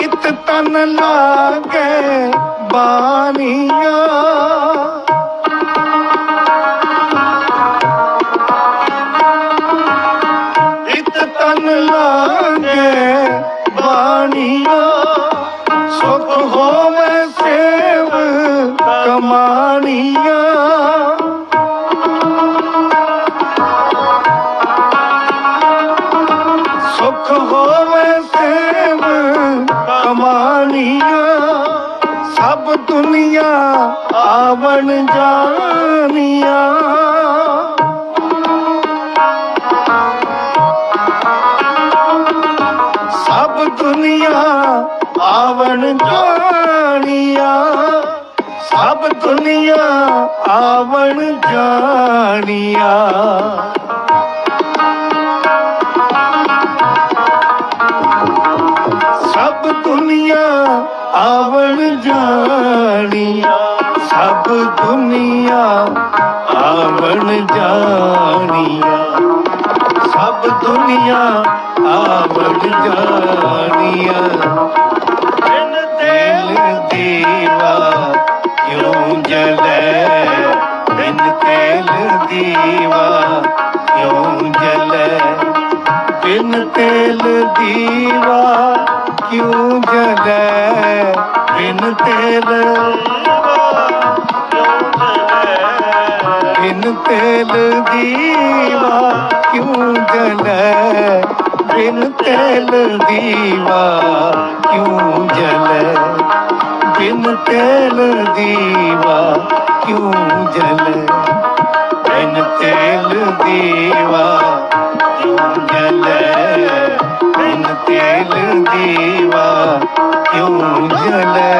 ਇਤ ਤਨ ਲਾਗੇ ਬਾਨੀਆਂ ਇਤ ਤਨ ਲਾਗੇ ਬਾਣੀਆਂ। ਸੁਖ ਹੋਵੇ ਸੇਵ ਕਮਾਣੀਆਂ। ਹੋਵੇ ਸੇਵ ਕਮਾਣੀਆਂ ਸਭ ਦੁਨੀਆ ਆਵਣ ਜਾਣੀਆਂ ਸਭ ਦੁਨੀਆ ਆਵਣ ਜਾਣੀਆਂ ਸਭ ਦੁਨੀਆ ਆਵਣ ਜਾਣੀਆਂ ਸਭ ਦੁਨੀਆ, ਆਵਣ ਜਾਣੀਆਂ। ਸਭ ਦੁਨੀਆ, ਆਵਣ ਜਾਣੀਆਂ। ਸਭ ਦੁਨੀਆ, ਆਵਣ ਜਾਣੀਆਂ। ਬਿਨ ਤੇਲ ਦੀਵਾ, ਕਿਉਂ ਜਲੇ? ਬਿਨ ਤੇਲ ਦੀਵਾ, ਕਿਉਂ ਜਲੇ? ਬਿਨ ਤੇਲ ਦੀਵਾ ਕਿਉਂ ਜਲੇ ਬਿਨ ਤੇਲ। ਬਿਨ ਤੇਲ ਦੀਵਾ ਕਿਉਂ ਜਲੇ ਬਿਨ ਤੇਲ ਦੀਵਾ ਕਿਉਂ ਜਲੇ ਬਿਨ ਤੇਲ ਦੀਵਾ ਕਿਉਂ ਜਲੇ ਬਿਨ ਤੇਲ ਦੀਵਾ ਕਿਉਂ ਜਲੇ ਬਿਨ ਤੇਲ ਦੀ ਕਿਉਂ ਜਲੇ